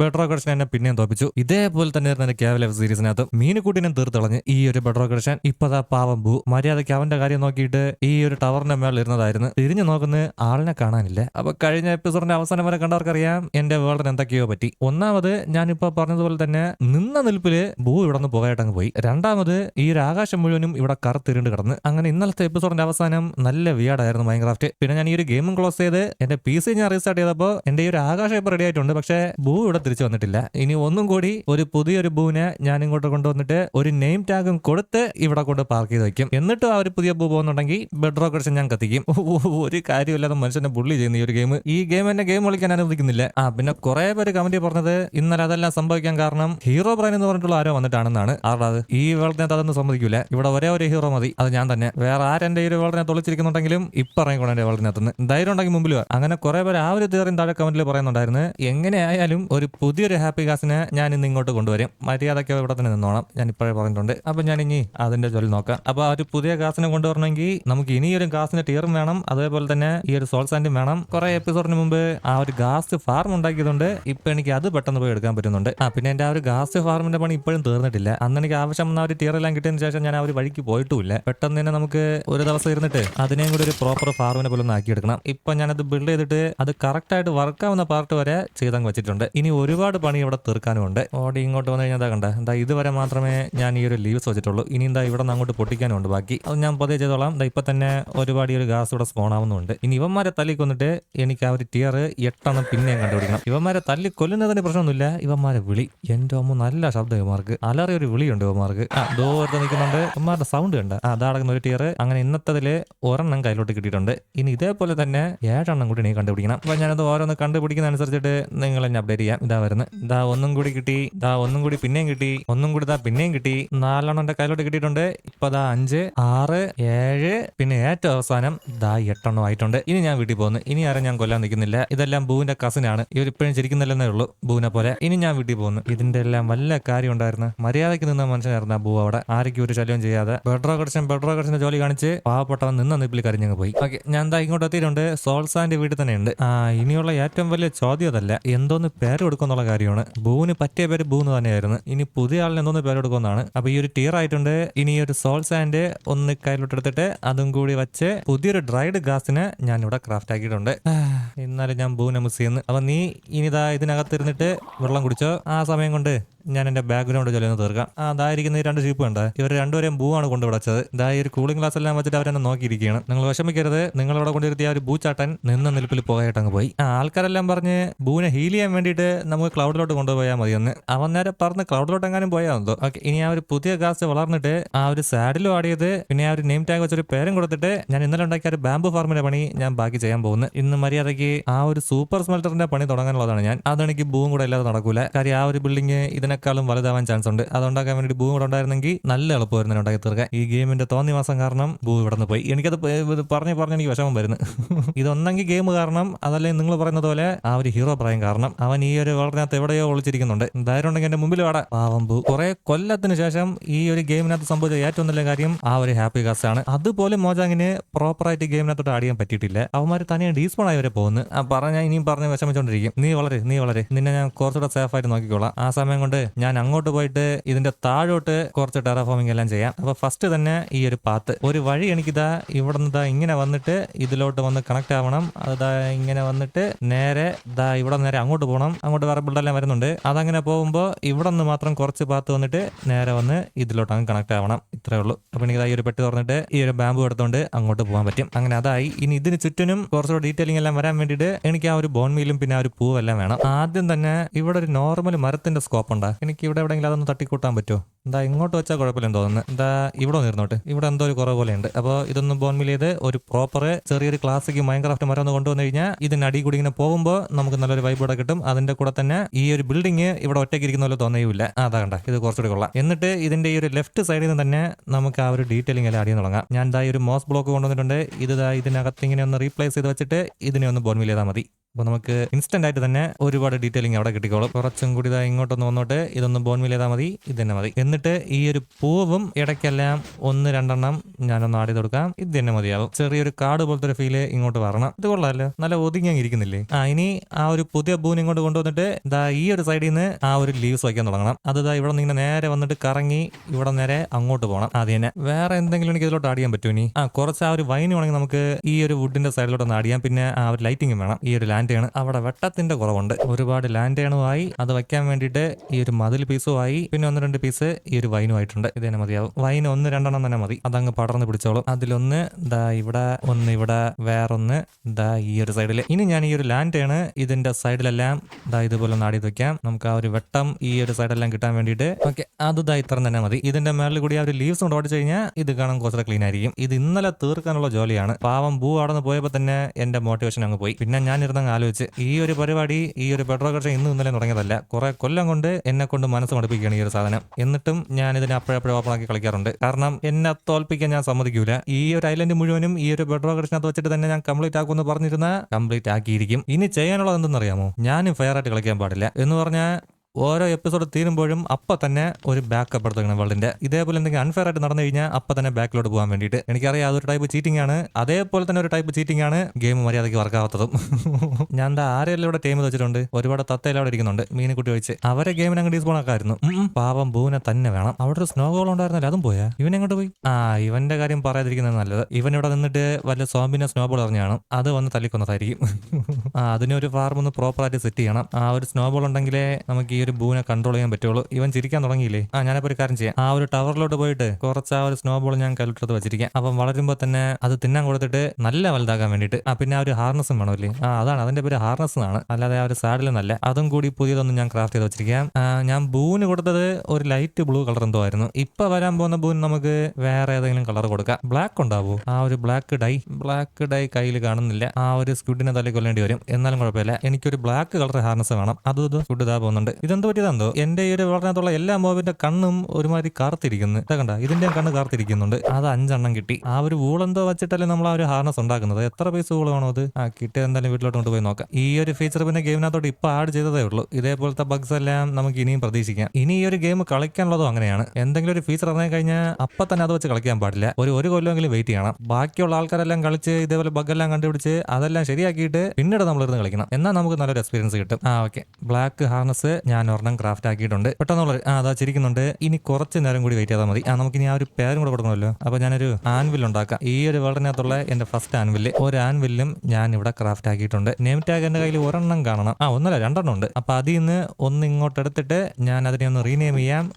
ബെഡ്രോ കർഷൻ എന്നെ പിന്നെയും തോപ്പിച്ചു ഇതേപോലെ തന്നെ തന്നെ കേവല സീരീസിനകത്ത്. മീനുകൂട്ടിനെ തീർത്തളഞ്ഞ് ഈ ഒരു ബെഡ്രോ കർഷൻ ഇപ്പതാ പാവം ഭൂ. മര്യാദയ്ക്ക് അവന്റെ കാര്യം നോക്കിയിട്ട് ഈ ഒരു ടവറിന്റെ മേളിൽ ഇരുന്നതായിരുന്നു. തിരിഞ്ഞു നോക്കുന്ന ആളിനെ കാണാനില്ല. അപ്പൊ കഴിഞ്ഞ എപ്പിസോഡിന്റെ അവസാനം വരെ കണ്ടവർക്കറിയാം എന്റെ വേൾഡിന് എന്തൊക്കെയോ പറ്റി. ഒന്നാമത് ഞാനിപ്പോ പറഞ്ഞതുപോലെ തന്നെ നിന്ന നിൽപ്പിൽ ഭൂ ഇവിടെ നിന്ന് പുകയായിട്ടങ്ങ് പോയി. രണ്ടാമത് ഈ ഒരു ആകാശം മുഴുവനും ഇവിടെ കറുത്തിരുണ്ട് കിടന്ന്. അങ്ങനെ ഇന്നലത്തെ എപ്പിസോഡിന്റെ അവസാനം നല്ല വിയാടായിരുന്നു മൈൻക്രാഫ്റ്റ് പിന്നെ ഞാൻ ഈ ഒരു ഗെയിമും ക്ലോസ് ചെയ്ത് എന്റെ പി സി ഞാൻ റീസ്റ്റാർട്ട് ചെയ്തപ്പോൾ എന്റെ ഈ ഒരു ആകാശം ഇപ്പൊ റെഡി ആയിട്ടുണ്ട്. പക്ഷേ ഭൂ ഇവിടെ തിരിച്ചു വന്നിട്ടില്ല. ഇനി ഒന്നും കൂടി ഒരു പുതിയൊരു ബൂവിനെ ഞാൻ ഇങ്ങോട്ട് കൊണ്ടുവന്നിട്ട് ഒരു നെയിം ടാഗും കൊടുത്ത് ഇവിടെ കൊണ്ട് പാർക്ക് ചെയ്ത് വെക്കും. എന്നിട്ടും ആ ഒരു പുതിയ ബൂ പോകുന്നുണ്ടെങ്കിൽ ബെഡ് റോക്കർഷൻ ഞാൻ കത്തിക്കും. ഒരു കാര്യമില്ലാതെ മനുഷ്യനെ ബുള്ളി ചെയ്യുന്ന ഈ ഒരു ഗെയിം ഈ ഗെയിം എന്നെ ഗെയിം കളിക്കാൻ അനുവദിക്കുന്നില്ല. ആ പിന്നെ കുറെ പേര് കമന്റ് പറഞ്ഞത് ഇന്നലെ അതെല്ലാം സംഭവിക്കാൻ കാരണം ഹീറോ ബ്രൈൻ എന്ന് പറഞ്ഞിട്ടുള്ള ആരോ വന്നിട്ടാണെന്നാണ്. ആരുടെ ഈ വേൾഡിനകത്ത് അതൊന്നും സമ്മതിക്കില്ല ഇവിടെ ഒരേ ഒരു ഹീറോ മതി. അത് ഞാൻ തന്നെ. വേറെ ആരെന്റെ ഈ ഒരു വേൾഡിനെ തൊളിച്ചിരിക്കുന്നുണ്ടെങ്കിലും ഇപ്പൊ ഇറങ്ങിക്കൊണ്ട് എന്റെ വേൾഡിനകത്ത് ധൈര്യം ഉണ്ടെങ്കിൽ മുമ്പിൽ. അങ്ങനെ കുറെ പേര് ആ ഒരു തീറിയും താഴെ കമന്റിൽ പറയുന്നുണ്ടായിരുന്നു. എങ്ങനെയായാലും ഒരു പുതിയൊരു ഹാപ്പി ഗാസിനെ ഞാൻ ഇന്ന് ഇങ്ങോട്ട് കൊണ്ടുവരും. മര്യാദയ്ക്ക് ഇവിടെ തന്നെ നിന്നോണം. ഞാൻ ഇപ്പോഴേ പറഞ്ഞിട്ടുണ്ട്. അപ്പൊ ഞാൻ ഇനി അതിന്റെ ജോലി നോക്കാം. അപ്പൊ ആ ഒരു പുതിയ ഗാസിനെ കൊണ്ടുവരണമെങ്കിൽ നമുക്ക് ഇനിയൊരു ഗാസിന്റെ ടീറും വേണം. അതേപോലെ തന്നെ ഈ ഒരു സോൾ സാൻഡും വേണം. കുറെ എപ്പിസോഡിന് മുമ്പ് ആ ഒരു ഗാസ് ഫാർം ഉണ്ടാക്കിയതുകൊണ്ട് ഇപ്പൊ എനിക്ക് അത് പെട്ടെന്ന് പോയി എടുക്കാൻ പറ്റുന്നുണ്ട്. ആ പിന്നെ എന്റെ ആ ഒരു ഗാസ് ഫാർമിന്റെ പണി ഇപ്പോഴും തീർന്നിട്ടില്ല. അന്ന് എനിക്ക് ആവശ്യം വന്ന ആ ഒരു ടീർ എല്ലാം കിട്ടിയതിന് ശേഷം ഞാൻ ആ ഒരു വഴിക്ക് പോയിട്ടുമില്ല. പെട്ടെന്ന് തന്നെ നമുക്ക് ഒരു ദിവസം ഇരുന്നിട്ട് അതിനെയും കൂടി ഒരു പ്രോപ്പർ ഫാർമിനെ പോലെ ഒന്ന് ആക്കിയെടുക്കണം. ഇപ്പൊ ഞാനത് ബിൽഡ് ചെയ്തിട്ട് അത് കറക്റ്റ് ആയിട്ട് വർക്ക് ആവുന്ന പാർട്ട് വരെ ചെയ്തങ്ങ് വെച്ചിട്ടുണ്ട്. ഇനി ഒരുപാട് പണി ഇവിടെ തീർക്കാനുമുണ്ട് ഓടി ഇങ്ങോട്ട് വന്നു കഴിഞ്ഞാൽ കണ്ട? എന്താ ഇതുവരെ മാത്രമേ ഞാൻ ഈ ഒരു ലീവ് വെച്ചിട്ടുള്ളൂ. ഇനി എന്താ ഇവിടെ നിന്ന് അങ്ങോട്ട് പൊട്ടിക്കാനുണ്ട് ബാക്കി. അത് ഞാൻ പതിയെ ചെയ്തോളാം. ദാ ഇപ്പൊ തന്നെ ഒരുപാട് ഈ ഒരു ഗ്യാസ് ഇവിടെ സ്പോൺ ആവുന്നുണ്ട്. ഇനി ഇവന്മാരെ തല്ലി കൊന്നിട്ട് എനിക്ക് ആ ഒരു ടിയർ എട്ടെണ്ണം പിന്നെയും കണ്ടുപിടിക്കണം. ഇവന്മാരെ തല്ലി കൊല്ലുന്നതിന് പ്രശ്നമൊന്നുമില്ല. ഇവന്മാരെ വിളി. എന്റെ അമ്മ നല്ല ശബ്ദം ഇവന്മാർക്ക്. അലറി ഒരു വിളിയുണ്ട് ഇവന്മാർക്ക്. ആ ദൂരത്ത് നിൽക്കുന്നുണ്ട്. ഇവന്മാരുടെ സൗണ്ട് കണ്ട. ആ ഒരു ടിയർ അങ്ങനെ ഇന്നത്തതിൽ ഒരെണ്ണം കയ്യിലോട്ട് കിട്ടിയിട്ടുണ്ട്. ഇനി ഇതേപോലെ തന്നെ ഏഴെണ്ണം കൂടി നീ കണ്ടുപിടിക്കണം. അപ്പൊ ഞാനത് ഓരോന്ന് കണ്ടുപിടിക്കുന്ന അനുസരിച്ചിട്ട് നിങ്ങൾ എന്നെ അപ്ഡേറ്റ് ചെയ്യാം. ഇതാ വരുന്നത് ഇതാ ഒന്നും കൂടി കിട്ടി ഇതാ ഒന്നും കൂടി പിന്നെയും കിട്ടി ഒന്നും കൂടി ഇതാ പിന്നെയും കിട്ടി. നാലെണ്ണം എന്റെ കയ്യിലോട്ട് കിട്ടിയിട്ടുണ്ട്. ഇപ്പൊ ഇതാ അഞ്ച് ആറ് ഏഴ് പിന്നെ ഏറ്റവും അവസാനം ഇതാ എട്ടെണ്ണം ആയിട്ടുണ്ട്. ഇനി ഞാൻ വീട്ടിൽ പോകുന്നു. ഇനി ആരും ഞാൻ കൊല്ലാൻ നിൽക്കുന്നില്ല. ഇതെല്ലാം ബൂവിന്റെ കസിനാണ് ഇവർ ഇപ്പോഴും ചിരിക്കുന്നില്ലെന്നേ ഉള്ളൂ ബൂവിനെ പോലെ. ഇനി ഞാൻ വീട്ടിൽ പോകുന്നു. ഇതിന്റെ എല്ലാം വല്ല കാര്യം ഉണ്ടായിരുന്നു. മര്യാദയ്ക്ക് നിന്ന മനുഷ്യനായിരുന്നു ആ ബൂ അവിടെ. ആർക്കും ഒരു ശല്യം ചെയ്യാതെ. ബെഡ്രോ കടിച്ചും ബെഡ്രോ കടിച്ചിന്റെ ജോലി കാണിച്ച് പാവപ്പെട്ടവൻ നിന്ന നിപ്പിൽ കരിഞ്ഞങ്ങ് പോയി. ഓക്കെ ഞാൻ എന്താ ഇങ്ങോട്ട് എത്തിയിട്ടുണ്ട്. സോൾസാന്റെ വീട്ടിൽ തന്നെയുണ്ട്. ആ ഇനിയുള്ള ഏറ്റവും വലിയ ചോദ്യം അതല്ല. എന്തോന്ന് പേര് കൊടുക്കുന്നുള്ള കാര്യമാണ്. ബൂന് പറ്റിയ പേര് ബൂന്ന് തന്നെയായിരുന്നു. ഇനി പുതിയ ആളിന് എന്തോന്ന് പേര് കൊടുക്കുന്നതാണ് അപ്പൊ ഈ ഒരു ടീർ ആയിട്ടുണ്ട്. ഇനി ഒരു സോൾ സാൻഡ് ഒന്ന് കയ്യിലോട്ട് എടുത്തിട്ട് അതും കൂടി വെച്ച് പുതിയൊരു ഡ്രൈഡ് ഗ്ലാസിനെ ഞാൻ ഇവിടെ ക്രാഫ്റ്റ് ആക്കിയിട്ടുണ്ട്. എന്നാലും ഞാൻ ബൂനെ മിസ് ചെയ്യുന്നു. അപ്പൊ നീ ഇതിനകത്ത് ഇതിനകത്തിരുന്നിട്ട് വെള്ളം കുടിച്ചോ? ആ സമയം കൊണ്ട് ഞാൻ എന്റെ ബാക്ക്ഗ്രൗണ്ട് ജോലി തീർക്കാം. ആ അതായിരിക്കുന്ന ഈ രണ്ട് ജീപ്പ് ഉണ്ട് ഇവർ രണ്ടുപേരെയും ബൂവാണ് കൊണ്ടുവിടച്ചത്. ഇതാ ഈ ഒരു കൂളിംഗ് ഗ്ലാസ് എല്ലാം വെച്ചിട്ട് അവരെന്നെ നോക്കിയിരിക്കുകയാണ്. നിങ്ങൾ വിഷമിക്കരുത്. നിങ്ങളവിടെ കൊണ്ടിരുത്തിയ ഒരു ബൂച്ചാട്ടൻ നിന്ന നിൽപ്പിൽ പോകായിട്ട് അങ്ങ് പോയി. ആ ആൾക്കാരെല്ലാം പറഞ്ഞ് ബൂവിനെ ഹീൽ ചെയ്യാൻ വേണ്ടിയിട്ട് നമുക്ക് ക്ലൗഡിലോട്ട് കൊണ്ടുപോയാൽ മതിയെന്ന്. അവൻ നേരെ പറഞ്ഞ് ക്ലൗഡിലോട്ട് എങ്ങാനും പോയാൽ എന്തോ. ഓക്കെ ഇനി ആ ഒരു പുതിയ ഗ്ലാസ് വളർന്നിട്ട് ആ ഒരു സാഡിലും ആടിയത് പിന്നെ ആ ഒരു നെയിം ടാഗ് വെച്ചൊരു പേരും കൊടുത്തിട്ട് ഞാൻ ഇന്നലെ ഉണ്ടാക്കിയ ഒരു ബാമ്പു ഫാർമിന്റെ പണി ഞാൻ ബാക്കി ചെയ്യാൻ പോകുന്നു. ഇന്ന് മര്യാദയ്ക്ക് ആ ഒരു സൂപ്പർ സ്മെൽറ്ററിന്റെ പണി തുടങ്ങാനുള്ളതാണ് ഞാൻ. അതെനിക്ക് ഭൂവും കൂടെ ഇല്ലാതെ നടക്കൂല. കാര്യം ആ ഒരു ബിൽഡിംഗ് ഇതിനേക്കാളും വലുതാവാൻ ചാൻസ് ഉണ്ട്. അതുണ്ടാക്കാൻ വേണ്ടി ഭൂമി ഇവിടെ ഉണ്ടായിരുന്നെങ്കിൽ നല്ല എളുപ്പമായിരുന്നു ഉണ്ടാക്കി തീർക്കാൻ. ഈ ഗെയിമിന്റെ തോന്നി മാസം കാരണം ഭൂമി ഇവിടെ പോയി. എനിക്കത് പറഞ്ഞു പറഞ്ഞു എനിക്ക് വിഷമം വരുന്നു. ഇതൊന്നെങ്കിൽ ഗെയിം കാരണം അതല്ലേ നിങ്ങൾ പറയുന്നത് പോലെ ആ ഒരു ഹീറോ പ്രായം കാരണം. അവൻ ഈ ഒരു വളർന്നകത്ത് എവിടെയോ ഒളിച്ചിരിക്കുന്നുണ്ട്. ധൈര്യം ഉണ്ടെങ്കിൽ എന്റെ മുമ്പിൽ വേടാ. പാവം ഭൂ. കുറെ കൊല്ലത്തിന് ശേഷം ഈ ഒരു ഗെയിമിനകത്ത് സംഭവിച്ച ഏറ്റവും നല്ല കാര്യം ആ ഒരു ഹാപ്പി കാസ്റ്റ് ആണ്. അതുപോലെ മോജാങ്ങിന് പ്രോപ്പറായിട്ട് ഗെയിമിനകത്തോട്ട് ചെയ്യാൻ പറ്റിയിട്ടില്ല. അവന്മാർ തനിയെ ഡീസ്പോൺ ആയി വരെ പോകുന്നു. ആ പറഞ്ഞ ഇനിയും പറഞ്ഞ് വിഷമിച്ചോണ്ടിരിക്കും. നീ വളരെ നീ വളരെ. നിന്നെ ഞാൻ കുറച്ചുകൂടെ സേഫ് ആയിട്ട് നോക്കിക്കോളാം. ആ സമയം കൊണ്ട് ഞാൻ അങ്ങോട്ട് പോയിട്ട് ഇതിന്റെ താഴോട്ട് കുറച്ച് ടെറഫോമിംഗ് എല്ലാം ചെയ്യാം. അപ്പൊ ഫസ്റ്റ് തന്നെ ഈ ഒരു പാത്ത് ഒരു വഴി എനിക്കിതാ ഇവിടെ നിന്ന് ഇങ്ങനെ വന്നിട്ട് ഇതിലോട്ട് വന്ന് കണക്ട് ആവണം. അതാ ഇങ്ങനെ വന്നിട്ട് നേരെ ദാ ഇവിടെ നേരെ അങ്ങോട്ട് പോകണം അങ്ങോട്ട് വേറെ ബിൽഡെല്ലാം വരുന്നുണ്ട്. അതങ്ങനെ പോകുമ്പോൾ ഇവിടെ നിന്ന് മാത്രം കുറച്ച് പാത്ത് വന്നിട്ട് നേരെ വന്ന് ഇതിലോട്ട് അങ്ങ് കണക്ട് ആവണം. ഇത്രേ ഉള്ളൂ. അപ്പൊ എനിക്ക് ഈ ഒരു പെട്ടി തുറന്നിട്ട് ഈ ഒരു ബാമ്പു എടുത്തോണ്ട് അങ്ങോട്ട് പോകാൻ പറ്റും. അങ്ങനെ അതായി. ഇനി ഇതിന് ചുറ്റിനും കുറച്ചുകൂടെ ഡീറ്റെയിലിംഗ് എല്ലാം വരാൻ വേണ്ടിയിട്ട് എനിക്ക് ആ ഒരു ബോൺമീലും പിന്നെ ആ ഒരു പൂവെല്ലാം വേണം. ആദ്യം തന്നെ ഇവിടെ ഒരു നോർമൽ മരത്തിന്റെ സ്കോപ്പ് ഉണ്ട് എനിക്ക് ഇവിടെ എവിടെയെങ്കിലും അതൊന്ന് തട്ടിക്കൂട്ടാൻ പറ്റുമോ? എന്താ ഇങ്ങോട്ട് വെച്ചാൽ കുഴപ്പമില്ലെന്ന് തോന്നുന്നു. എന്താ ഇവിടെ നിന്നോട്ട് ഇവിടെ എന്തോ ഒരു കുറവ് പോലെ ഉണ്ട് അപ്പോൾ ഇതൊന്ന് ബോൺ മീൽ ചെയ്ത് ഒരു പ്രോപ്പർ ചെറിയൊരു ക്ലാസ്സിക്ക് മൈൻക്രാഫ്റ്റ് മരം ഒന്ന് കൊണ്ടുവന്നു കഴിഞ്ഞാൽ ഇതിനടി കൂടി ഇങ്ങനെ പോകുമ്പോൾ നമുക്ക് നല്ലൊരു വൈബ് ഇവിടെ കിട്ടും. അതിന്റെ കൂടെ തന്നെ ഈ ഒരു ബിൽഡിംഗ് ഇവിടെ ഒറ്റയ്ക്ക് ഇരിക്കുന്ന പോലെ തോന്നിയില്ല അതാ കണ്ട. ഇത് കുറച്ചുകൂടി കൊള്ളാം. എന്നിട്ട് ഇതിന്റെ ഈ ഒരു ലെഫ്റ്റ് സൈഡിൽ നിന്ന് തന്നെ നമുക്ക് ആ ഒരു ഡീറ്റെയിലിംഗ് എല്ലാം അടിയാൻ തുടങ്ങാം. ഞാൻ ഈ ഒരു മോസ് ബ്ലോക്ക് കൊണ്ടുവന്നിട്ടുണ്ട്. ഇത് ഇതിനകത്ത് ഇങ്ങനെ ഒന്ന് റീപ്ലേസ് ചെയ്ത് വെച്ചിട്ട് ഇതിനെ ഒന്ന് ബോൺ മീൽ ചെയ്താൽ മതി. അപ്പോൾ നമുക്ക് ഇൻസ്റ്റന്റ് ആയിട്ട് തന്നെ ഒരുപാട് ഡീറ്റെയിലിംഗ് അവിടെ കിട്ടിക്കോളും. കുറച്ചും കൂടി ഇതാ ഇങ്ങോട്ടൊന്ന് വന്നോട്ട്. ഇതൊന്ന് ബോൺ ചെയ്താൽ മതി. ഇത് തന്നെ മതി. എന്നിട്ട് ഈ ഒരു പൂവും ഇടയ്ക്കെല്ലാം ഒന്ന് രണ്ടെണ്ണം ഞാനൊന്ന് ആടി കൊടുക്കാം ഇത് തന്നെ മതിയാവും. ചെറിയൊരു കാട് പോലത്തെ ഒരു ഫീൽ ഇങ്ങോട്ട് വരണം. ഇത് കൊള്ളാമല്ലോ നല്ല ഒതുങ്ങി ഇരിക്കുന്നില്ലേ ആ ഇനി ആ ഒരു പുതിയ പൂവിനെ ഇങ്ങോട്ട് കൊണ്ടുവന്നിട്ട് ദാ ഈ ഒരു സൈഡിൽ നിന്ന് ആ ഒരു ലീവ്സ് വയ്ക്കാൻ തുടങ്ങണം. അത് ദാ ഇവിടെ നിന്ന് ഇങ്ങനെ നേരെ വന്നിട്ട് കറങ്ങി ഇവിടെ നേരെ അങ്ങോട്ട് പോകണം. അത് തന്നെ വേറെ എന്തെങ്കിലും എനിക്ക് ഇതിലോട്ട് ആടിയാൻ പറ്റുമോ ഇനി? ആ കുറച്ച് ആ ഒരു വൈൻ വേണമെങ്കിൽ നമുക്ക് ഈ ഒരു വുഡിന്റെ സൈഡിലോട്ട് ഒന്ന് ആടിയാം പിന്നെ ആ ഒരു ലൈറ്റിംഗും വേണം. ഈ ഒരു ലാൻഡേണ്. അവിടെ വെട്ടത്തിന്റെ കുറവുണ്ട്. ഒരുപാട് ലാൻഡേണുമായി അത് വെക്കാൻ വേണ്ടിയിട്ട് ഈ ഒരു മതിൽ പീസും ആയി പിന്നെ ഒന്ന് രണ്ട് പീസ് ഈ ഒരു വൈനും ആയിട്ടുണ്ട് ഇത് തന്നെ മതിയാവും. വൈൻ ഒന്ന് രണ്ടെണ്ണം തന്നെ മതി. അതങ്ങ് പടർന്ന് പിടിച്ചോളും. അതിലൊന്ന് ദാ ഇവിടെ ഒന്ന് ഇവിടെ വേറൊന്ന് ദാ ഈ ഒരു സൈഡിൽ ഇനി ഞാൻ ഈ ഒരു ലാൻഡേണ് ഇതിന്റെ സൈഡിലെല്ലാം ദാ ഇതുപോലെ ഒന്ന് വെക്കാം നമുക്ക് ആ ഒരു വെട്ടം ഈ ഒരു സൈഡെല്ലാം കിട്ടാൻ വേണ്ടിയിട്ട്. ഓക്കെ അത് ദാ ഇത്ര തന്നെ മതി. ഇതിന്റെ മേളിൽ കൂടി ആ ഒരു ലീവ്സ് കൊണ്ട് ഓടിച്ചു കഴിഞ്ഞാൽ ഇത് കാണാൻ കുറച്ചുകൂടെ ക്ലീൻ ആയിരിക്കും. ഇത് ഇന്നലെ തീർക്കാനുള്ള ജോലിയാണ്. പാവം ഭൂ അവിടെ പോയപ്പോൾ തന്നെ എന്റെ മോട്ടിവേഷൻ അങ്ങ് പോയി. പിന്നെ ഞാൻ ഇരുന്നങ്ങ് ആലോചിച്ച് ഈ ഒരു പരിപാടി ഈ ഒരു പെട്രോൾ കർഷ ഇന്നും ഇന്നലെ തുടങ്ങിയതല്ല. കുറെ കൊല്ലം കൊണ്ട് എന്നെ കൊണ്ട് മനസ്സ് മടുപ്പിക്കുകയാണ് ഈ ഒരു സാധനം. എന്നിട്ടും ഞാൻ ഇതിനെ അപ്പോഴപ്പോഴും ഓപ്പൺ ആക്കി കളിക്കാറുണ്ട്. കാരണം എന്നെ തോൽപ്പിക്കാൻ ഞാൻ സമ്മതിക്കൂല. ഈ ഒരു ഐലൻഡ് മുഴുവനും ഈ ഒരു പെട്രോൾ കക്ഷനകത്ത് വെച്ചിട്ട് തന്നെ ഞാൻ കംപ്ലീറ്റ് ആക്കുമെന്ന് പറഞ്ഞിരുന്ന കംപ്ലീറ്റ് ആക്കിയിരിക്കും. ഇനി ചെയ്യാനുള്ളത് എന്തെന്നറിയാമോ? ഞാനും ഫെയർ ആയിട്ട് കളിക്കാൻ പാടില്ല. എന്ന് പറഞ്ഞാൽ ഓരോ എപ്പിസോഡ് തീരുമ്പോഴും അപ്പൊ തന്നെ ഒരു ബാക്കപ്പ് എടുത്തേക്കണം വേൾഡിന്റെ. ഇതേപോലെ എന്തെങ്കിലും അൺഫെയർ ആയിട്ട് നടന്നു കഴിഞ്ഞാൽ അപ്പൊ തന്നെ ബാക്കിലോട്ട് പോകാൻ വേണ്ടിയിട്ട്. എനിക്കറിയാം അതൊരു ടൈപ്പ് ചീറ്റിംഗ് ആണ്. അതേപോലെ തന്നെ ഒരു ടൈപ്പ് ചീറ്റിംഗ് ആണ് ഗെയിം മര്യാദയ്ക്ക് വർക്കാവാത്തതും ഞാൻ എന്താ ആരെല്ലാം ഇവിടെ ടൈം വെച്ചിട്ടുണ്ട്? ഒരുപാട് തത്തയെല്ലാം അവിടെ ഇരിക്കുന്നുണ്ട്. മീനുകുട്ടി വെച്ച് അവരെ ഗെയിമിന് അങ്ങ് ഡീസ്പോൺ ആക്കായിരുന്നു. പാപം ഭൂവിനെ തന്നെ വേണം. അവിടെ ഒരു സ്നോ ഗോൾ ഉണ്ടായിരുന്നല്ലോ? അതും പോയാ? ഇവൻ എങ്ങോട്ട് പോയി? ആ ഇവന്റെ കാര്യം പറയാതിരിക്കുന്നത് നല്ലത്. ഇവൻ ഇവിടെ നിന്നിട്ട് വല്ല സോമ്പിനെ സ്നോ ബോൾ എറിഞ്ഞാണ് അത് വന്ന് തല്ലിക്കൊന്നതായിരിക്കും. ആ അതിനൊരു ഫാർം ഒന്ന് പ്രോപ്പർ ആയിട്ട് സെറ്റ് ചെയ്യണം. ആ ഒരു സ്നോ ബോൾ ഉണ്ടെങ്കിലേ നമുക്ക് ഒരു ബൂനെ കൺട്രോൾ ചെയ്യാൻ പറ്റുള്ളൂ. ഇവൻ ചിരിക്കാൻ തുടങ്ങിയില്ലേ? ആ ഞാനിപ്പോ ഒരു കാര്യം ചെയ്യാം. ആ ഒരു ടവറിലോട്ട് പോയിട്ട് കുറച്ച് ആ ഒരു സ്നോ ബോൾ ഞാൻ കയ്യിലെടുത്ത് വെച്ചിരിക്കാം. അപ്പം വളരുമ്പോൾ തന്നെ അത് തിന്നാൻ കൊടുത്തിട്ട് നല്ല വലുതാക്കാൻ വേണ്ടിയിട്ട്. ആ പിന്നെ ആ ഒരു ഹാർനസും വേണമല്ലേ? ആ അതാണ്. അതിന്റെ പേര് ഹാർനസ് എന്നാണ് അല്ലാതെ ആ ഒരു സാഡിലും നല്ല അതും കൂടി പുതിയതൊന്നും ഞാൻ ക്രാഫ്റ്റ് ചെയ്ത് വെച്ചിരിക്കാം. ഞാൻ ബൂന് കൊടുത്തത് ഒരു ലൈറ്റ് ബ്ലൂ കളർ എന്തോ ആയിരുന്നു. ഇപ്പൊ വരാൻ പോകുന്ന ബൂന് നമുക്ക് വേറെ ഏതെങ്കിലും കളർ കൊടുക്കാം. ബ്ലാക്ക് ഉണ്ടാവോ? ആ ഒരു ബ്ലാക്ക് ഡൈ ബ്ലാക്ക് ഡൈ കയ്യിൽ കാണുന്നില്ല. ആ ഒരു സ്ക്വിഡിനെ തല്ലി കൊല്ലേണ്ടി വരും. എന്നാലും കുഴപ്പമില്ല. എനിക്കൊരു ബ്ലാക്ക് കളർ ഹാർനസ് വേണം. അത് സ്ക്വിഡ് ഇതാ പോകുന്നുണ്ട്. ഇതെന്തോ പറ്റിയതെന്തോ എന്റെ ഈ ഒരു വളർന്നകത്തുള്ള എല്ലാ മോബിന്റെ കണ്ണും ഒരുമാതിരി കാർത്തിരിക്കുന്നു. കണ്ട ഇതിന്റെ കണ്ണ് കാർത്തിരിക്കുന്നുണ്ട്. അത് അഞ്ചെണ്ണം കിട്ടി. ആ ഒരു വൂളെന്തോ വെച്ചിട്ടല്ലേ നമ്മൾ ആ ഒരു ഹാർനസ് ഉണ്ടാക്കുന്നത്? എത്ര പൈസ വൂളാണോ അത്? ആ കിട്ടിയത് എന്തായാലും വീട്ടിലോട്ട് കൊണ്ടുപോയി നോക്കാം. ഈ ഒരു ഫീച്ചർ പിന്നെ ഗെയിമിനകത്തോട്ട് ഇപ്പൊ ആഡ് ചെയ്തതേ ഉള്ളൂ. ഇതേപോലത്തെ ബഗ്സ് എല്ലാം നമുക്ക് ഇനിയും പ്രതീക്ഷിക്കാം. ഇനി ഈ ഒരു ഗെയിം കളിക്കാനുള്ളതും അങ്ങനെയാണ്. എന്തെങ്കിലും ഒരു ഫീച്ചർ ഇറങ്ങി കഴിഞ്ഞാൽ അപ്പൊ തന്നെ അത് വെച്ച് കളിക്കാൻ പാടില്ല. ഒരു ഒരു കൊല്ലമെങ്കിലും വെയിറ്റ് ചെയ്യണം. ബാക്കിയുള്ള ആൾക്കാരെല്ലാം കളിച്ച് ഇതേപോലെ ബഗ്ഗെല്ലാം കണ്ടുപിടിച്ച് അതെല്ലാം ശരിയാക്കിയിട്ട് പിന്നീട് നമ്മൾ ഇരുന്ന് കളിക്കണം. എന്നാൽ നമുക്ക് നല്ലൊരു എക്സ്പീരിയൻസ് കിട്ടും. ആ ഓക്കെ ബ്ലാക്ക് ഹാർനസ് ഞാൻ ഒരെണ്ണം ക്രാഫ്റ്റ് ആക്കിയിട്ടുണ്ട്. പെട്ടെന്നുള്ള ആ അതാ ചിരിക്കുന്നുണ്ട്. ഇനി കുറച്ച് നേരം കൂടി വെയിറ്റ് ചെയ്താൽ മതി. ആ നമുക്ക് ഇനി ആ ഒരു പേരും കൂടെ കൊടുക്കണമല്ലോ. അപ്പൊ ഞാനൊരു ആൻവിൽ ഉണ്ടാക്കാം. ഈ ഒരു വേൾഡിനകത്തുള്ള എന്റെ ഫസ്റ്റ് ആൻവിൽ ഒരു ആൻവില്ലും ഞാൻ ഇവിടെ ക്രാഫ്റ്റ് ആക്കിയിട്ടുണ്ട്. നെയിം ടാഗ് കയ്യിൽ ഒരെണ്ണം കാണണം. ആ ഒന്നല്ല രണ്ടെണ്ണം ഉണ്ട്. അപ്പൊ അതിൽ നിന്ന് ഒന്ന് ഇങ്ങോട്ട് എടുത്തിട്ട് ഞാൻ അതിനെ ഒന്ന് റീനെയിം ചെയ്യാം.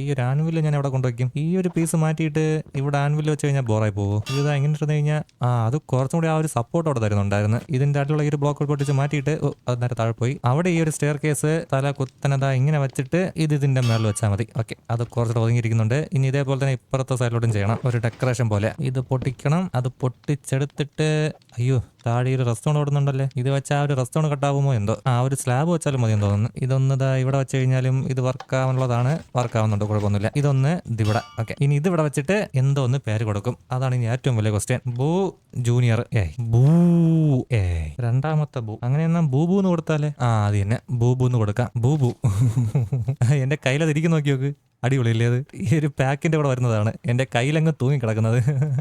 ഈ ഒരു ആൻവിൽ ഞാൻ എവിടെ കൊണ്ടുവയ്ക്കും? ഈ ഒരു പീസ് മാറ്റിയിട്ട് ഇവിടെ ആൻവിൽ വെച്ച് കഴിഞ്ഞാൽ ബോറായി പോകും. ഇത് എങ്ങനെ ഇരുന്ന് കഴിഞ്ഞാൽ ആ അത് കുറച്ചും കൂടി ആ ഒരു സപ്പോർട്ട് അവിടെ തരുന്നുണ്ടായിരുന്നു. ഇതിന്റെ അടുത്തുള്ള ഈ ഒരു ബ്ലോക്ക് പൊട്ടിച്ച് മാറ്റിയിട്ട് അത് നേരെ താഴെ പോയി. അവിടെ ഈ ഒരു സ്റ്റെയർ കേസ് തല കുത്തനത ഇങ്ങനെ വെച്ചിട്ട് ഇത് ഇതിന്റെ മേളിൽ വെച്ചാൽ മതി. ഓക്കെ അത് കുറച്ചുകൂടെ ഒതുങ്ങിയിരിക്കുന്നുണ്ട്. ഇനി ഇതേപോലെ തന്നെ ഇപ്പുറത്തെ സൈഡിലോട്ടും ചെയ്യണം. ഒരു ഡെക്കറേഷൻ പോലെ. ഇത് പൊട്ടിക്കണം. അത് പൊട്ടിച്ചെടുത്തിട്ട് അയ്യോ താഴെ ഒരു റെസ്റ്റോറന്റ് ഓടുന്നുണ്ടല്ലേ? ഇത് വെച്ചാൽ ആ ഒരു റെസ്റ്റോറന്റ് കട്ടാവുമോ എന്തോ? ആ ഒരു സ്ലാബ് വെച്ചാലും മതി തോന്നുന്നു. ഇതൊന്ന് ഇവിടെ വെച്ച് കഴിഞ്ഞാലും ഇത് വർക്ക് ആവാനുള്ളതാണ് ആവുന്നുണ്ട് കുഴപ്പമൊന്നുമില്ല. ഇതൊന്ന് ഇതിവിടെ ഓക്കെ ഇനി ഇത് ഇവിടെ വെച്ചിട്ട് എന്തോ ഒന്ന് പേര് കൊടുക്കും. അതാണ് ഇനി ഏറ്റവും വലിയ ക്വസ്റ്റ്യൻ ബൂ ജൂനിയർ ഏ ബൂ ഏ രണ്ടാമത്തെ ബൂ. അങ്ങനെ എന്നാ ബൂബു എന്ന് കൊടുത്താലേ? ആ അത് തന്നെ. ബൂബു എന്ന് കൊടുക്കാം. ബൂബു എന്റെ കയ്യിലത് ഇരിക്കും നോക്കി നോക്ക് അടിപൊളിയല്ലേ അത്? ഈ ഒരു പാക്കിന്റെ കൂടെ വരുന്നതാണ്. എന്റെ കയ്യിലങ്ങ് തൂങ്ങി കിടക്കുന്നത്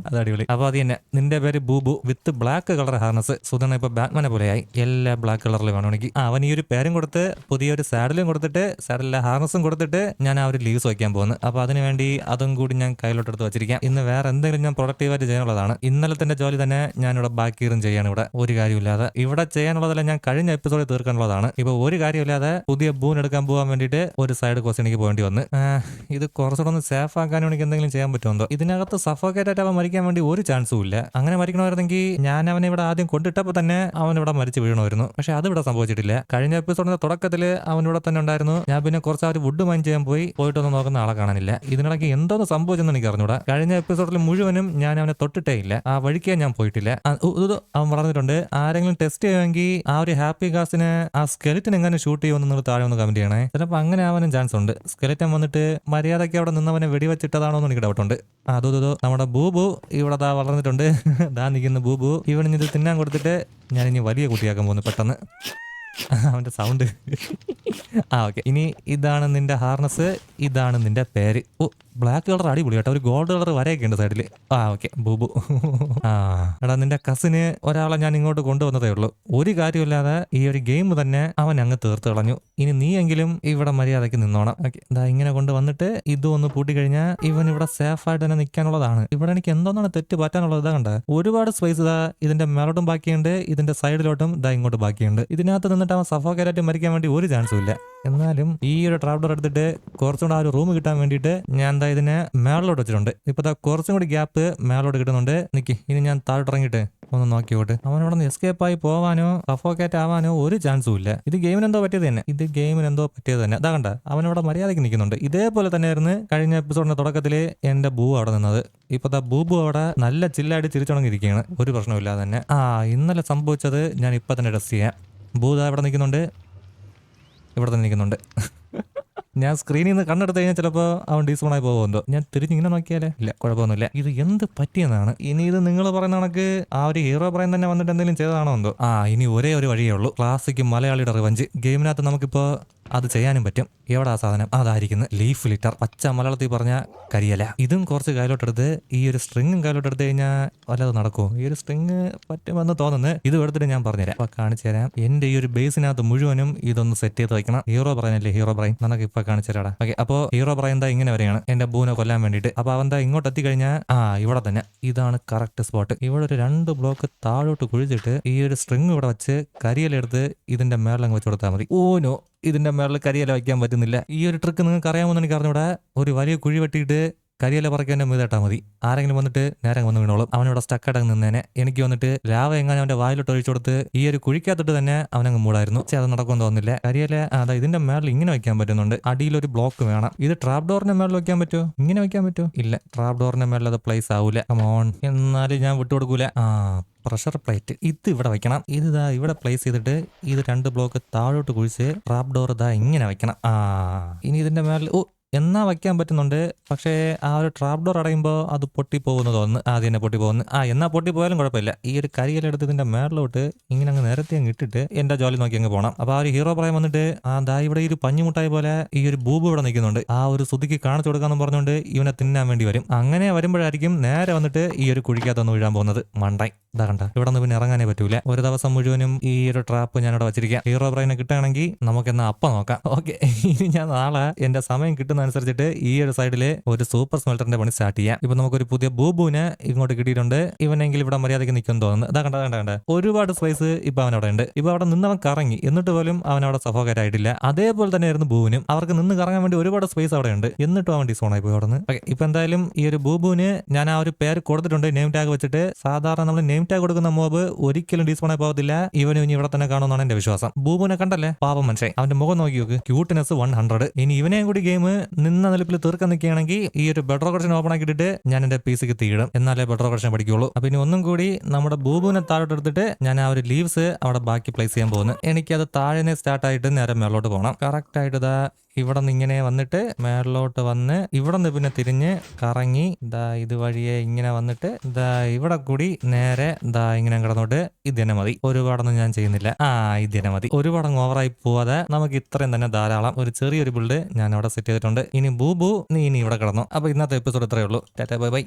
അത് അടിപൊളി. അപ്പൊ അത് തന്നെ. നിന്റെ പേര് Boobu with black colour harness. സുധന ഇപ്പൊ ബാറ്റ്മാനെ പോലെയായി. എല്ലാ ബ്ലാക്ക് കളറിൽ വേണമെങ്കിൽ അവൻ ഈ ഒരു പേരും കൊടുത്ത് പുതിയൊരു സാഡലും കൊടുത്തിട്ട് സാഡലിലെ ഹാർനസും കൊടുത്തിട്ട് ഞാൻ ആ ഒരു ലീവ്സ് വയ്ക്കാൻ പോകുന്നു. അപ്പൊ അതിന് വേണ്ടി അതും കൂടി ഞാൻ കയ്യിലോട്ട് എടുത്ത് വെച്ചിരിക്കാം. ഇന്ന് വേറെ എന്തെങ്കിലും ഞാൻ പ്രൊഡക്റ്റീവായിട്ട് ചെയ്യാനുള്ളതാണ്. ഇന്നലത്തെ ജോലി തന്നെ ഞാനിവിടെ ബാക്കിയും ചെയ്യാണ് ഇവിടെ. ഒരു കാര്യമില്ലാതെ ഇവിടെ ചെയ്യാനുള്ളതെല്ലാം ഞാൻ കഴിഞ്ഞ എപ്പിസോഡിൽ തീർക്കാനുള്ളതാണ്. ഇപ്പൊ ഒരു കാര്യമില്ലാതെ പുതിയ ബൂൺ എടുക്കാൻ പോകാൻ വേണ്ടിയിട്ട് ഒരു സൈഡ് കോസ്റ്റ് എനിക്ക് പോകേണ്ടി വന്ന്. ഇത് കുറച്ചുകൂടെ ഒന്ന് സേഫ് ആക്കാൻ എനിക്ക് എന്തെങ്കിലും ചെയ്യാൻ പറ്റുമോ ഇതിനകത്ത് സഫോക്കേറ്റ് അവൻ മരിക്കാൻ വേണ്ടി ഒരു ചാൻസും ഇല്ല. അങ്ങനെ മരിക്കണമായിരുന്നെങ്കിൽ ഞാൻ അവനെ ഇവിടെ ആദ്യം കൊണ്ടിട്ടപ്പോൾ തന്നെ അവൻ ഇവിടെ മരിച്ചു വീഴണമായിരുന്നു പക്ഷെ അത് ഇവിടെ സംഭവിച്ചിട്ടില്ല. കഴിഞ്ഞ എപ്പിസോഡിന്റെ തുടക്കത്തിൽ അവൻ ഇവിടെ തന്നെ ഉണ്ടായിരുന്നു. ഞാൻ പിന്നെ കുറച്ച് ആ വുഡ് മൈൻ ചെയ്യാൻ പോയി. പോയിട്ടൊന്നും നോക്കുന്ന ആളെ കാണാനില്ല. ഇതിനിടയ്ക്ക് എന്തോന്ന് സംഭവിച്ചെന്ന് എനിക്ക് അറിഞ്ഞൂടാ കഴിഞ്ഞ എപ്പിസോഡിൽ മുഴുവനും ഞാൻ അവനെ തൊട്ടിട്ടേ ഇല്ല. ആ വഴിക്കേ ഞാൻ പോയിട്ടില്ല. അവൻ പറഞ്ഞിട്ടുണ്ട് ആരെങ്കിലും ടെസ്റ്റ് ചെയ്യുമെങ്കിൽ ആ ഒരു ഹാപ്പി ഗാസിന് ആ സ്കെലിറ്റിന് എങ്ങനെ ഷൂട്ട് ചെയ്യുമെന്ന് താഴെ ഒന്ന് കമന്റ് ചെയ്യണേ. ചിലപ്പോൾ അങ്ങനെ ആവാനും ചാൻസ് ഉണ്ട്. സ്കെലിറ്റൻ വന്നിട്ട് മര്യാദയ്ക്ക് അവിടെ നിന്നവനെ വെടിവെച്ചിട്ടതാണോ എന്ന് എനിക്ക് ഡൗട്ടുണ്ട് അതോ ഇതോ നമ്മുടെ ബൂബു ഇവിടെ ദാ വളർന്നിട്ടുണ്ട്. ദാ നിൽക്കുന്ന ബൂബു. ഇവൻ ഇത് തിന്നാൻ കൊടുത്തിട്ട് ഞാൻ ഇനി വലിയ കുട്ടിയാക്കാൻ പോകുന്നു പെട്ടെന്ന്. അവന്റെ സൗണ്ട് ആ ഓക്കെ ഇനി ഇതാണ് നിന്റെ ഹാർനസ് ഇതാണ് നിന്റെ പേര്. ഓ ബ്ലാക്ക് കളർ അടിപൊളി കേട്ടോ. ഒരു ഗോൾഡ് കളർ വരെയൊക്കെ ഉണ്ട് സൈഡിൽ ആ ഓക്കെ ബൂബു. ആ എടാ നിന്റെ കസിന് ഒരാളെ ഞാൻ ഇങ്ങോട്ട് കൊണ്ടുവന്നതേ ഉള്ളൂ. ഒരു കാര്യമില്ലാതെ ഈ ഒരു ഗെയിം തന്നെ അവൻ അങ്ങ് തീർത്ത് കളഞ്ഞു. ഇനി നീയെങ്കിലും ഇവിടെ മര്യാദയ്ക്ക് നിന്നോണം. ഓക്കെ ഇതാ ഇങ്ങനെ കൊണ്ടുവന്നിട്ട് ഇതും ഒന്ന് പൂട്ടിക്കഴിഞ്ഞാൽ ഇവൻ ഇവിടെ സേഫ് ആയിട്ട് തന്നെ നിൽക്കാനുള്ളതാണ് ഇവിടെ എനിക്ക് എന്തോന്നാണ് തെറ്റ് പറ്റാനുള്ളത്? ഇതാ കണ്ട. ഒരുപാട് സ്പേസ് ഇതാ ഇതിന്റെ മേലോട്ടും ബാക്കിയുണ്ട് ഇതിന്റെ സൈഡിലോട്ടും ഇതാ ഇങ്ങോട്ട് ബാക്കിയുണ്ട്. ഇതിനകത്ത് നിന്നിട്ട് അവൻ സഫോക്കേറ്റായിട്ട് മരിക്കാൻ വേണ്ടി ഒരു ചാൻസും ഇല്ല. എന്നാലും ഈ ഒരു ട്രാവലർ എടുത്തിട്ട് കുറച്ചും കൂടെ ആ ഒരു റൂം കിട്ടാൻ വേണ്ടിയിട്ട് ഞാൻ എന്താ ഇതിനെ മേളിലോട്ട് വെച്ചിട്ടുണ്ട്. ഇപ്പൊ ദാ കുറച്ചും കൂടി ഗ്യാപ്പ് മേളിലോട്ട് കിട്ടുന്നുണ്ട്. നിക്ക് ഇനി ഞാൻ താഴോട്ട് ഇറങ്ങിയിട്ട് ഒന്ന് നോക്കിയോട്ട് അവൻ ഇവിടെ നിന്ന് എസ്കേപ്പ് ആയി പോവാനോ സഫോക്കേറ്റ് ആവാനോ ഒരു ചാൻസും ഇല്ല. ഇത് ഗെയിമിന് എന്തോ പറ്റിയത് തന്നെ. ഇത് ഗെയിമിന് എന്തോ പറ്റിയത് തന്നെ. അതാ കണ്ട അവൻ ഇവിടെ മര്യാദയ്ക്ക് നിൽക്കുന്നുണ്ട്. ഇതേപോലെ തന്നെയായിരുന്നു കഴിഞ്ഞ എപ്പിസോഡിന്റെ തുടക്കത്തിൽ എന്റെ ബൂ അവിടെ നിന്നത്. ഇപ്പൊ ദാ ബൂബു അവിടെ നല്ല ചില്ലായിട്ട് ചിരിച്ചുണങ്ങിയിരിക്കുകയാണ്. ഒരു പ്രശ്നമില്ലാതെ തന്നെ. ആ ഇന്നലെ സംഭവിച്ചത് ഞാൻ ഇപ്പൊ തന്നെ ഡ്രസ് ചെയ്യാം. ദാ ഇവിടെ നിൽക്കുന്നുണ്ട്. ഇവിടെ തന്നെ നിൽക്കുന്നുണ്ട്. ഞാൻ സ്ക്രീനിൽ നിന്ന് കണ്ണെടുത്ത് കഴിഞ്ഞാൽ ചിലപ്പോൾ അവൻ ഡീസോണായി പോകുമല്ലോ. ഞാൻ തിരിഞ്ഞിങ്ങനെ നോക്കിയാലേ? ഇല്ല കുഴപ്പമൊന്നുമില്ല. ഇത് എന്ത് പറ്റിയെന്നാണ്? ഇനി ഇത് നിങ്ങൾ പറയുന്ന കണക്ക് ആ ഒരു ഹീറോ പറയാൻ തന്നെ വന്നിട്ട് എന്തെങ്കിലും ചെയ്തതാണോ എന്തോ? ആ ഇനി ഒരേ ഒരു വഴിയേ ഉള്ളൂ. ക്ലാസിക് മലയാളിയുടെ റിവഞ്ച് ഗെയിമിനകത്ത് നമുക്കിപ്പോൾ അത് ചെയ്യാനും പറ്റും. എവിടെ ആ സാധനം? അതായിരിക്കുന്നു. ലീഫ് ലിറ്റർ പച്ച മലയാളത്തിൽ പറഞ്ഞ കരിയല. ഇതും കുറച്ച് കയ്യിലോട്ടെടുത്ത് ഈ ഒരു സ്ട്രിങ്ങും കയ്യിലോട്ടെടുത്ത് കഴിഞ്ഞാൽ വല്ലത് നടക്കുമോ ഈ ഒരു സ്ട്രിങ് പറ്റുമെന്ന് തോന്നുന്നു. ഇത് എടുത്തിട്ട് ഞാൻ പറഞ്ഞുതരാം. അപ്പൊ കാണിച്ചു തരാം. എന്റെ ഈ ഒരു ബേസിനകത്ത് മുഴുവനും ഇതൊന്ന് സെറ്റ് ചെയ്ത് വെക്കണം. ഹീറോ പറയാനല്ലേ ഹീറോ ബ്രൈൻ നമുക്ക് ഇപ്പൊ കാണിച്ചു തരാടാ. ഓക്കെ അപ്പോ ഹീറോ ബ്രൈൻ എന്താ ഇങ്ങനെ വരെയാണ് എന്റെ ബൂനെ കൊല്ലാൻ വേണ്ടിയിട്ട്. അപ്പൊ അവന്താ ഇങ്ങോട്ട് എത്തിക്കഴിഞ്ഞാൽ ആ ഇവിടെ തന്നെ. ഇതാണ് കറക്റ്റ് സ്പോട്ട് ഇവിടെ ഒരു രണ്ട് ബ്ലോക്ക് താഴോട്ട് കുഴിച്ചിട്ട് ഈ ഒരു സ്ട്രിങ് ഇവിടെ വെച്ച് കരിയിലെടുത്ത് ഇതിന്റെ മേളിലങ്ങ് വെച്ച് കൊടുത്താൽ മതി. ഓനോ ഇതിന്റെ മേളിൽ കരിയില വയ്ക്കാൻ പറ്റുന്നില്ല. ഈ ഒരു ട്രിക്ക് നിങ്ങൾക്ക് അറിയാമെന്ന് എനിക്ക് അറിഞ്ഞൂടെ ഒരു വലിയ കുഴി വെട്ടിയിട്ട് കരിയില എന്നെ മീതട്ടാ മതി. ആരെങ്കിലും വന്നിട്ട് നേരെ വന്ന് വീണോളും. അവനോട് സ്റ്റക്കടങ്ങ് നിന്നേനെ. എനിക്ക് വന്നിട്ട് രാവ എങ്ങനെ അവന്റെ വായിലോട്ട് ഒഴിച്ചു കൊടുത്ത് ഈ ഒരു കുഴിക്കകത്തിട്ട് തന്നെ അവനങ്ങ് മൂടായിരുന്നു. പക്ഷെ അത് നടക്കുമെന്ന് തോന്നുന്നില്ല. കരിയല അതാ ഇതിന്റെ മേളിൽ ഇങ്ങനെ വെക്കാൻ പറ്റുന്നുണ്ട്. അടിയിൽ ഒരു ബ്ലോക്ക് വേണം. ഇത് ട്രാപ്പ് ഡോറിന്റെ മേളിൽ വെക്കാൻ പറ്റുമോ ഇങ്ങനെ വെക്കാൻ പറ്റുമോ ഇല്ല. ട്രാപ്പ് ഡോറിന്റെ മേളിൽ അത് പ്ലേസ് ആവൂല. കമോൺ എന്നാലും ഞാൻ വിട്ടുകൊടുക്കൂല ആ പ്രഷർ പ്ലേറ്റ് ഇത് ഇവിടെ വെക്കണം. ഇത് ഇതാ ഇവിടെ പ്ലേസ് ചെയ്തിട്ട് ഇത് രണ്ട് ബ്ലോക്ക് താഴോട്ട് കുഴിച്ച് ട്രാപ്പ് ഡോർ ഇതാ ഇങ്ങനെ വെക്കണം. ആ ഇനി ഇതിന്റെ മേളിൽ ഓ എന്നാ വയ്ക്കാൻ പറ്റുന്നുണ്ട്? പക്ഷേ ആ ഒരു ട്രാപ്പ് ഡോർ അടയുമ്പോൾ അത് പൊട്ടിപ്പോകുന്നു തോന്നുന്നു ആദ്യം തന്നെ പൊട്ടി പൊട്ടിപ്പോകുന്നു ആ എന്നാ പൊട്ടിപ്പോയാലും കുഴപ്പമില്ല. ഈ ഒരു കരിയിലെടുത്ത് ഇതിന്റെ മേളിലോട്ട് ഇങ്ങനെ അങ്ങ് നിരത്തി അങ്ങ് ഇട്ടിട്ട് എന്റെ ജോലി നോക്കി അങ്ങ് പോകണം അപ്പോൾ ആ ഒരു ഹീറോ പറയാൻ വന്നിട്ട് ആ ദാ ഇവിടെ ഈ ഒരു പഞ്ഞുമുട്ടായി പോലെ ഈ ഒരു ബൂബ് ഇവിടെ നിൽക്കുന്നുണ്ട്. ആ ഒരു സുതിക്ക് കാണിച്ചു കൊടുക്കാന്ന് പറഞ്ഞുകൊണ്ട് ഇവനെ തിന്നാൻ വേണ്ടി വരും. അങ്ങനെ വരുമ്പോഴായിരിക്കും നേരെ വന്നിട്ട് ഈ ഒരു കുഴിക്കകത്തൊന്ന് വീഴാൻ പോകുന്നത് മണ്ടായി ഇതാ കണ്ട ഇവിടെ നിന്ന് പിന്നെ ഇറങ്ങാനേ പറ്റൂല. ഒരു ദിവസം മുഴുവനും ഈ ഒരു ട്രാപ്പ് ഞാനിവിടെ വെച്ചിരിക്കാം. ഹീറോ ബ്രൈനെ കിട്ടുകയാണെങ്കിൽ നമുക്ക് എന്നാ അപ്പം നോക്കാം. ഓക്കെ ഇനി ഞാൻ നാളെ എന്റെ സമയം കിട്ടുന്ന അനുസരിച്ചിട്ട് ഈ ഒരു സൈഡിലെ ഒരു സൂപ്പർ സ്മെൽറ്ററിന്റെ പണി സ്റ്റാർട്ട് ചെയ്യാം. ഇപ്പൊ നമുക്ക് ഒരു പുതിയ ബൂബുവിനെ ഇങ്ങോട്ട് കിട്ടിയിട്ടുണ്ട്. ഇവനെങ്കിൽ ഇവിടെ മര്യാദയ്ക്ക് നിൽക്കും തോന്നുന്നു. ഇതാ കണ്ട കണ്ട കണ്ട. ഒരുപാട് സ്പേസ് ഇപ്പൊ അവനവിടെ ഉണ്ട്. ഇപ്പൊ അവിടെ നിന്നവൻ കറങ്ങി. എന്നിട്ട് പോലും അവൻ അവിടെ സഫോകരായിട്ടില്ല അതേപോലെ തന്നെ തന്നെയായിരുന്നു ബൂവിനും അവർക്ക് നിന്ന് കറങ്ങാൻ വേണ്ടി ഒരുപാട് സ്പേസ് അവിടെ ഉണ്ട്. എന്നിട്ടും അവൻ ഡിസോൺ ആയി പോയി അവിടെ നിന്ന് ഇപ്പൊ എന്തായാലും ഈ ഒരു ബൂബുവിന് ഞാൻ ആ ഒരു പേര് കൊടുത്തിട്ടുണ്ട്. നെയിം ടാഗ് വെച്ചിട്ട് സാധാരണ നമ്മൾ നെയിം ടാഗ് കൊടുക്കുന്ന മോബ് ഒരിക്കലും ഡിസോൺ ആയി പോകത്തില്ല. ഇവനും ഇനി ഇവിടെ തന്നെ കാണുമെന്നാണ് എന്റെ വിശ്വാസം. ബൂബുവിനെ കണ്ടല്ലേ? പാപം മനുഷ്യൻ. അവന്റെ മുഖം നോക്കി നോക്ക്. ക്യൂട്ട്നെസ് വൺ ഹൺഡ്രഡ് ഇനി ഇവനെയും കൂടി ഗെയിം നിന്ന നിലപ്പിൽ തീർക്കാൻ നിൽക്കുകയാണെങ്കിൽ ഈ ഒരു ബെഡർ കറക്ഷൻ ഓപ്പൺ ആക്കിയിട്ട് ഞാൻ എന്റെ പി സിക്ക് തീടും എന്നാലേ ബെഡർ കറക്ഷൻ പഠിക്കുള്ളൂ അപ്പൊ ഇനി ഒന്നും കൂടി നമ്മുടെ ബൂബുവിനെ താഴോട്ട് എടുത്തിട്ട് ഞാൻ ആ ഒരു ലീവ്സ് അവിടെ ബാക്കി പ്ലേസ് ചെയ്യാൻ പോകുന്നു. എനിക്കത് താഴെ സ്റ്റാർട്ട് ആയിട്ട് നേരെ മേളോട്ട് പോകണം. കറക്റ്റ് ആയിട്ട് ഇവിടെ നിന്ന് ഇങ്ങനെ വന്നിട്ട് മേളിലോട്ട് വന്ന് ഇവിടെ നിന്ന് പിന്നെ തിരിഞ്ഞ് കറങ്ങി ദാ ഇതുവഴിയെ ഇങ്ങനെ വന്നിട്ട് ദാ ഇവിടെ കൂടി നേരെ ദാ ഇങ്ങനെ കിടന്നോട്ട് ഇത് തന്നെ മതി. ഒരുപാടൊന്നും ഞാൻ ചെയ്യുന്നില്ല. ആ ഇത് തന്നെ മതി. ഒരുപാടങ്ങ് ഓവറായി പോവാതെ നമുക്ക് ഇത്രയും തന്നെ ധാരാളം ഒരു ചെറിയൊരു ബിൽഡ് ഞാൻ അവിടെ സെറ്റ് ചെയ്തിട്ടുണ്ട്. ഇനി ബൂബു നീ ഇനി ഇവിടെ കിടന്നു. അപ്പൊ ഇന്നത്തെ എപ്പിസോഡ് ഇത്രയേ ഉള്ളൂ. Tata bye bye.